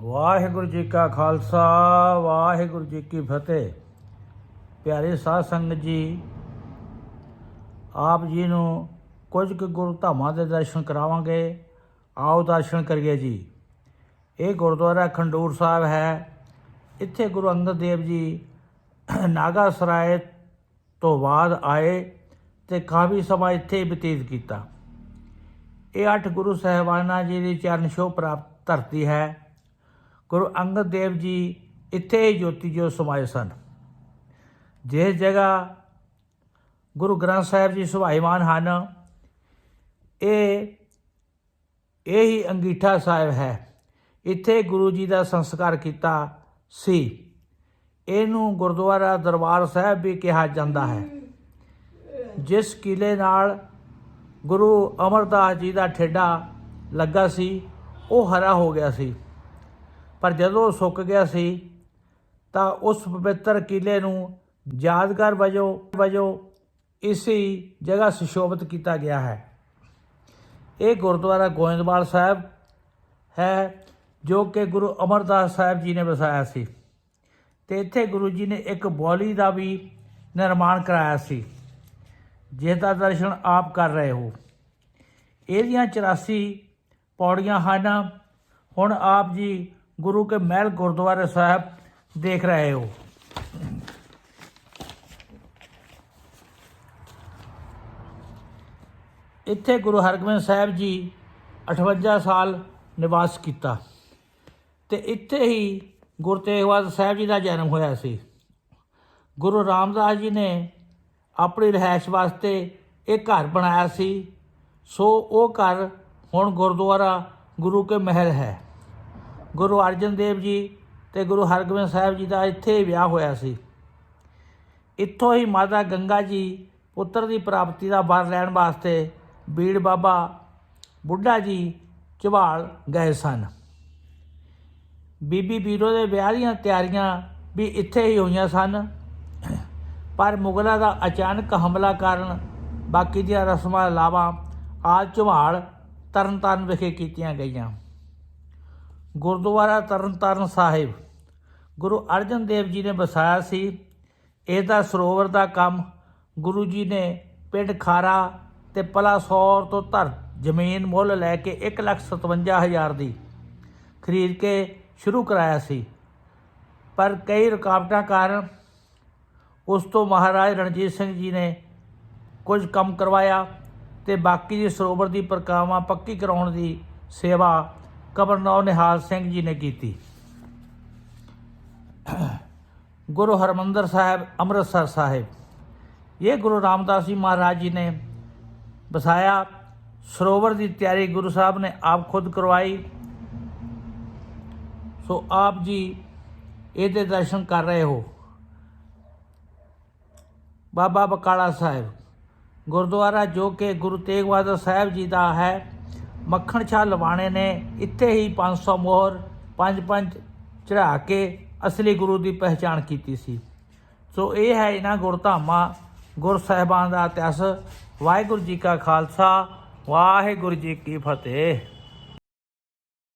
ਵਾਹਿਗੁਰੂ ਜੀ ਕਾ ਖਾਲਸਾ, ਵਾਹਿਗੁਰੂ ਜੀ ਕੀ ਫਤਿਹ। ਪਿਆਰੇ ਸਾਧ ਸੰਗਤ ਜੀ, ਆਪ ਜੀ ਨੂੰ ਕੁਝ ਕੁ ਗੁਰਧਾਮਾਂ ਦੇ ਦਰਸ਼ਨ ਕਰਾਵਾਂਗੇ। ਆਓ ਦਰਸ਼ਨ ਕਰੀਏ ਜੀ। ਇਹ ਗੁਰਦੁਆਰਾ ਖੰਡੂਰ ਸਾਹਿਬ ਹੈ। ਇੱਥੇ ਗੁਰੂ ਅੰਗਦ ਦੇਵ ਜੀ ਨਾਗਾ ਸਰਾਏ ਤੋਂ ਬਾਅਦ ਆਏ ਤੇ ਕਾਫੀ ਸਮਾਂ ਇੱਥੇ ਬਤੀਤ ਕੀਤਾ। ਇਹ ਅੱਠ ਗੁਰੂ ਸਾਹਿਬਾਨਾਂ ਜੀ ਦੀ ਚਰਨ ਛੋਹ ਪ੍ਰਾਪਤ ਧਰਤੀ ਹੈ। ਗੁਰੂ ਅੰਗਦ ਦੇਵ ਜੀ ਇੱਥੇ ਹੀ ਜੋਤੀ ਜੋ ਸਮਾਏ ਸਨ। ਜਿਸ ਜਗ੍ਹਾ ਗੁਰੂ ਗ੍ਰੰਥ ਸਾਹਿਬ ਜੀ ਸੁਭਾਈਮਾਨ ਹਨ, ਇਹ ਇਹ ਹੀ ਅੰਗੀਠਾ ਸਾਹਿਬ ਹੈ। ਇੱਥੇ ਗੁਰੂ ਜੀ ਦਾ ਸੰਸਕਾਰ ਕੀਤਾ ਸੀ। ਇਹਨੂੰ ਗੁਰਦੁਆਰਾ ਦਰਬਾਰ ਸਾਹਿਬ ਵੀ ਕਿਹਾ ਜਾਂਦਾ ਹੈ। ਜਿਸ ਕਿਲੇ ਨਾਲ ਗੁਰੂ ਅਮਰਦਾਸ ਜੀ ਦਾ ਠੇਡਾ ਲੱਗਾ ਸੀ, ਉਹ ਹਰਾ ਹੋ ਗਿਆ ਸੀ। ਪਰ ਜਦੋਂ ਉਹ ਸੁੱਕ ਗਿਆ ਸੀ, ਤਾਂ ਉਸ ਪਵਿੱਤਰ ਕਿਲੇ ਨੂੰ ਯਾਦਗਾਰ ਵਜੋਂ ਵਜੋਂ ਇਸੇ ਜਗ੍ਹਾ ਸੁਸ਼ੋਭਿਤ ਕੀਤਾ ਗਿਆ ਹੈ। ਇਹ ਗੁਰਦੁਆਰਾ ਗੋਇੰਦਵਾਲ ਸਾਹਿਬ ਹੈ, ਜੋ ਕਿ ਗੁਰੂ ਅਮਰਦਾਸ ਸਾਹਿਬ ਜੀ ਨੇ ਵਸਾਇਆ ਸੀ ਤੇ ਇੱਥੇ ਗੁਰੂ ਜੀ ਨੇ ਇੱਕ ਬੌਲੀ ਦਾ ਵੀ ਨਿਰਮਾਣ ਕਰਾਇਆ ਸੀ। ਜਿਸ ਦਾ ਦਰਸ਼ਨ ਆਪ ਕਰ ਰਹੇ ਹੋ। ਇਹਦੀਆਂ 84 ਪੌੜੀਆਂ ਹਨ। ਹੁਣ ਆਪ ਜੀ ਗੁਰੂ ਕੇ ਮਹਿਲ ਗੁਰਦੁਆਰੇ ਸਾਹਿਬ ਦੇਖ ਰਹੇ ਹੋ। ਇੱਥੇ ਗੁਰੂ ਹਰਗੋਬਿੰਦ ਸਾਹਿਬ ਜੀ 58 ਸਾਲ ਨਿਵਾਸ ਕੀਤਾ ਤੇ ਇੱਥੇ ਹੀ ਗੁਰੂ ਤੇਗ ਬਹਾਦਰ ਸਾਹਿਬ ਜੀ ਦਾ ਜਨਮ ਹੋਇਆ ਸੀ। ਗੁਰੂ ਰਾਮਦਾਸ ਜੀ ਨੇ ਆਪਣੀ ਰਿਹਾਇਸ਼ ਵਾਸਤੇ ਇਹ ਘਰ ਬਣਾਇਆ ਸੀ। ਸੋ ਉਹ ਘਰ ਹੁਣ ਗੁਰਦੁਆਰਾ ਗੁਰੂ ਕੇ ਮਹਿਲ ਹੈ। ਗੁਰੂ ਅਰਜਨ ਦੇਵ ਜੀ ਤੇ ਗੁਰੂ ਹਰਗੋਬਿੰਦ ਸਾਹਿਬ ਜੀ ਦਾ ਇੱਥੇ ਹੀ ਵਿਆਹ ਹੋਇਆ ਸੀ। ਇੱਥੋਂ ਹੀ ਮਾਤਾ ਗੰਗਾ ਜੀ ਪੁੱਤਰ ਦੀ ਪ੍ਰਾਪਤੀ ਦਾ ਵਰ ਲੈਣ ਵਾਸਤੇ ਬੀੜ ਬਾਬਾ, ਬੁੱਢਾ ਜੀ ਝਵਾਲ ਗਏ ਸਨ। ਬੀਬੀ ਬੀਰੋ ਦੇ ਵਿਆਹ ਦੀਆਂ ਤਿਆਰੀਆਂ ਵੀ ਇੱਥੇ ਹੀ ਹੋਈਆਂ ਸਨ। ਪਰ ਮੁਗਲਾਂ ਦਾ ਅਚਾਨਕ ਹਮਲਾ ਕਾਰਨ ਬਾਕੀ ਦੀਆਂ ਰਸਮਾਂ ਇਲਾਵਾ ਆਜ ਝਵਾਲ ਤਰਨਤਾਰਨ ਵਿਖੇ ਕੀਤੀਆਂ ਗਈਆਂ। ਗੁਰਦੁਆਰਾ ਤਰਨਤਾਰਨ ਸਾਹਿਬ। ਗੁਰੂ ਅਰਜਨ ਦੇਵ ਜੀ ਨੇ ਵਸਾਇਆ ਸੀ। ਇਹਦਾ ਸਰੋਵਰ ਦਾ ਕੰਮ ਗੁਰੂ ਜੀ ਨੇ ਪਿੰਡ ਖਾਰਾ ਤੇ ਪਲਾਸੌਰ ਤੋਂ ਧਰ ਜ਼ਮੀਨ ਮੁੱਲ ਲੈ ਕੇ 157000 ਦੀ ਖਰੀਦ ਕੇ ਸ਼ੁਰੂ ਕਰਾਇਆ ਸੀ। ਪਰ ਕਈ ਰੁਕਾਵਟਾਂ ਕਾਰਨ ਉਸ ਤੋਂ ਮਹਾਰਾਜ ਰਣਜੀਤ ਸਿੰਘ ਜੀ ਨੇ ਕੁਝ ਕੰਮ ਕਰਵਾਇਆ ਤੇ ਬਾਕੀ ਦੀ ਸਰੋਵਰ ਦੀ ਪ੍ਰਕਾਵਾਂ ਪੱਕੀ ਕਰਾਉਣ ਦੀ ਸੇਵਾ ਕਬਰਨੌਰ ਨਿਹਾਲ ਸਿੰਘ ਜੀ ਨੇ ਕੀਤੀ। ਗੁਰੂ ਹਰਮੰਦਰ ਸਾਹਿਬ, ਅੰਮ੍ਰਿਤਸਰ ਸਾਹਿਬ। ਇਹ ਗੁਰੂ ਰਾਮਦਾਸ ਜੀ ਮਹਾਰਾਜ ਜੀ ਨੇ ਵਸਾਇਆ ਸਰੋਵਰ ਦੀ ਤਿਆਰੀ ਗੁਰੂ ਸਾਹਿਬ ਨੇ ਆਪ ਖੁਦ ਕਰਵਾਈ। ਸੋ ਆਪ ਜੀ ਇਹਦੇ ਦਰਸ਼ਨ ਕਰ ਰਹੇ ਹੋ। ਬਾਬਾ ਬਕਾਲਾ ਸਾਹਿਬ, ਗੁਰਦੁਆਰਾ ਜੋ ਕਿ ਗੁਰੂ ਤੇਗ ਬਹਾਦਰ ਸਾਹਿਬ ਜੀ ਦਾ ਹੈ। ਮੱਖਣ ਸ਼ਾਹ ਲਵਾਣੇ ਨੇ। ਇੱਥੇ ਹੀ 500 ਮੋਹਰ, ਪੰਜ ਪੰਜ ਚੜਾ ਕੇ ਅਸਲੀ ਗੁਰੂ ਦੀ ਪਹਿਚਾਣ ਕੀਤੀ ਸੀ। ਸੋ ਇਹ ਹੈ ਇਹਨਾਂ ਗੁਰਧਾਮਾਂ, ਗੁਰ ਸਾਹਿਬਾਨ ਦਾ ਇਤਿਹਾਸ। ਵਾਹਿਗੁਰੂ ਜੀ ਕਾ ਖਾਲਸਾ, ਵਾਹਿਗੁਰੂ ਜੀ ਕੀ ਫਤਿਹ।